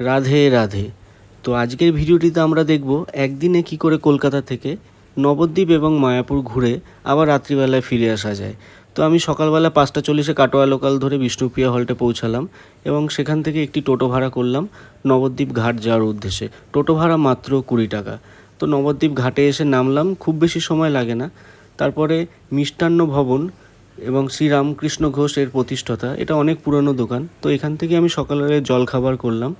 রাধে রাধে। তো আজকের ভিডিওটিতে আমরা দেখব একদিনে কি করে কলকাতা থেকে নবদ্বীপ এবং মায়াপুর ঘুরে আবার রাত্রিবেলায় ফিরে আসা যায়। তো আমি সকালবেলা পাঁচটা চল্লিশে কাটোয়া লোকাল ধরে বিষ্ণুপ্রিয়া হল্টে পৌঁছালাম এবং সেখান থেকে একটি টোটো ভাড়া করলাম নবদ্বীপ ঘাট যাওয়ার উদ্দেশ্যে। টোটো ভাড়া মাত্র কুড়ি টাকা। তো নবদ্বীপ ঘাটে এসে নামলাম, খুব বেশি সময় লাগে না। তারপরে মিষ্টান্ন ভবন এবং শ্রীরামকৃষ্ণ ঘোষ এর প্রতিষ্ঠাতা। এটা অনেক পুরনো দোকান। তো এখান থেকে আমি সকালে জলখাবার করলাম।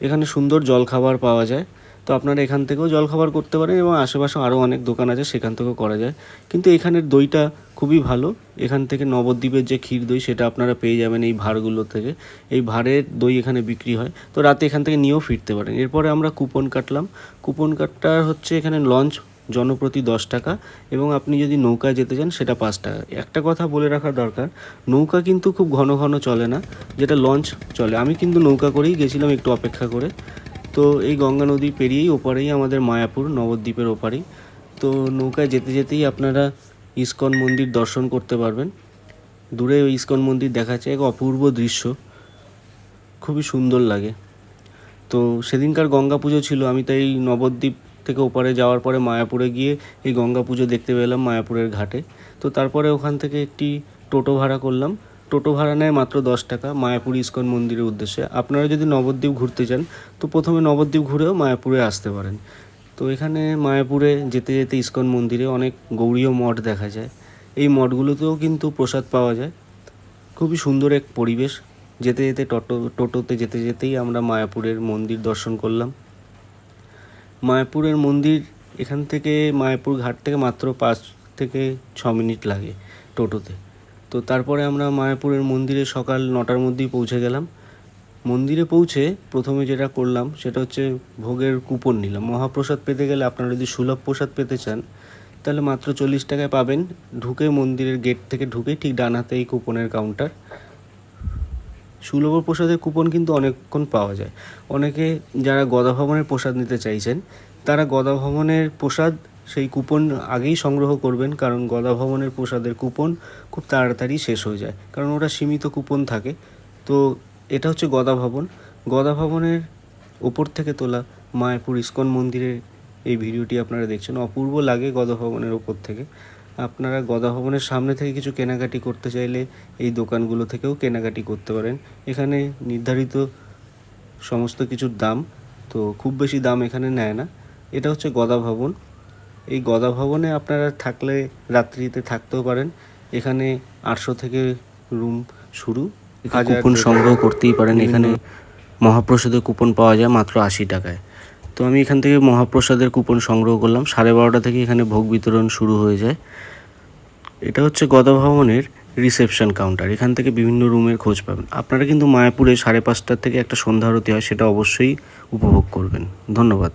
এখানে সুন্দর জলখাবার পাওয়া যায়। তো আপনারা এখান থেকেও জলখাবার করতে পারেন এবং আশেপাশে আরও অনেক দোকান আছে, সেখান থেকেও করা যায়। কিন্তু এখানের দইটা খুবই ভালো। এখান থেকে নবদ্বীপের যে ক্ষীর দই, সেটা আপনারা পেয়ে যাবেন এই ভাড়গুলো থেকে। এই ভাড়ের দই এখানে বিক্রি হয়। তো রাতে এখান থেকে নিয়েও ফিরতে পারেন। এরপরে আমরা কুপন কাটলাম। কুপন কাটটা হচ্ছে এখানে লঞ্চ জনপ্রতি দশ টাকা এবং আপনি যদি নৌকায় যেতে চান সেটা পাঁচ টাকা। একটা কথা বলে রাখা দরকার, নৌকা কিন্তু খুব ঘন ঘন চলে না, যেটা লঞ্চ চলে। আমি কিন্তু নৌকা করেই গেছিলাম একটু অপেক্ষা করে। তো এই গঙ্গা নদী পেরিয়েই ওপারেই আমাদের মায়াপুর, নবদ্বীপের ওপারেই। তো নৌকায় যেতে যেতেই আপনারা ইস্কন মন্দির দর্শন করতে পারবেন। দূরে ওই ইস্কন মন্দির দেখা যাচ্ছে এক অপূর্ব দৃশ্য। খুবই সুন্দর লাগে। তো সেদিনকার গঙ্গা পুজো ছিল, আমি তাই নবদ্বীপ থেকে ওপারে যাওয়ার পরে মায়াপুরে গিয়ে এই গঙ্গা পুজো দেখতে পেলাম মায়াপুরের ঘাটে। তো তারপরে ওখান থেকে একটি টোটো ভাড়া করলাম। টোটো ভাড়া নেয় মাত্র দশ টাকা মায়াপুর ইস্কন মন্দিরের উদ্দেশ্যে। আপনারা যদি নবদ্বীপ ঘুরতে চান, তো প্রথমে নবদ্বীপ ঘুরেও মায়াপুরে আসতে পারেন। তো এখানে মায়াপুরে যেতে যেতে ইস্কন মন্দিরে অনেক গৌরীয় মঠ দেখা যায়। এই মঠগুলোতেও কিন্তু প্রসাদ পাওয়া যায়। খুবই সুন্দর এক পরিবেশ। যেতে যেতে টোটো, টোটোতে যেতে যেতেই আমরা মায়াপুরের মন্দির দর্শন করলাম। মায়াপুরের মন্দির, এখান থেকে মায়াপুর ঘাট থেকে মাত্র পাঁচ থেকে ছ মিনিট লাগে টোটোতে। তো তারপরে আমরা মায়াপুরের মন্দিরে সকাল নটার মধ্যেই পৌঁছে গেলাম। মন্দিরে পৌঁছে প্রথমে যেটা করলাম, সেটা হচ্ছে ভোগের কুপন নিলাম। মহাপ্রসাদ পেতে গেলে আপনারা যদি সুলভ প্রসাদ পেতে চান, তাহলে মাত্র চল্লিশ টাকায় পাবেন। ঢুকে মন্দিরের গেট থেকে ঢুকে ঠিক ডান হাতে এই কুপনের কাউন্টার সুলভ প্রসাদের কুপন কিন্তু অনেকক্ষণ পাওয়া যায়। অনেকে যারা গদা ভবনের প্রসাদ নিতে চাইছেন, তারা গদা ভবনের প্রসাদ সেই কুপন আগেই সংগ্রহ করবেন, কারণ গদা ভবনের প্রসাদের কুপন খুব তাড়াতাড়ি শেষ হয়ে যায়, কারণ ওটা সীমিত কুপন থাকে। তো এটা হচ্ছে গদা ভবন গদা ভবনের ওপর থেকে তোলা মায়াপুর ইস্কন মন্দিরের এই ভিডিওটি আপনারা দেখছেন। অপূর্ব লাগে গদা ভবনের ওপর থেকে। আপনারা গদা ভবনের সামনে থেকে কিছু কেনাকাটি করতে চাইলে এই দোকানগুলো থেকেও কেনাকাটি করতে পারেন। এখানে নির্ধারিত সমস্ত কিছুর দাম তো খুব বেশি দাম এখানে নেয় না। এটা হচ্ছে গদা ভবন। এই গদা ভবনে আপনারা থাকলে রাত্রিতে থাকতেও পারেন। এখানে আটশো থেকে রুম শুরু। কুপন সংগ্রহ করতেই পারেন। এখানে মহাপ্রসাদের কুপন পাওয়া যায় মাত্র আশি টাকায়। আমি এখান থেকে মহাপ্রসাদের কুপন সংগ্রহ করলাম। সাড়ে বারোটা থেকে এখানে ভোগ বিতরণ শুরু হয়ে যায়। এটা হচ্ছে গদা ভবনের রিসেপশন কাউন্টার। এখান থেকে বিভিন্ন রুমের খোঁজ পাবেন। আপনারা কিন্তু মায়াপুরে সাড়ে পাঁচটার থেকে একটা সন্ধ্যা আরতি হয়, সেটা অবশ্যই উপভোগ করবেন। ধন্যবাদ।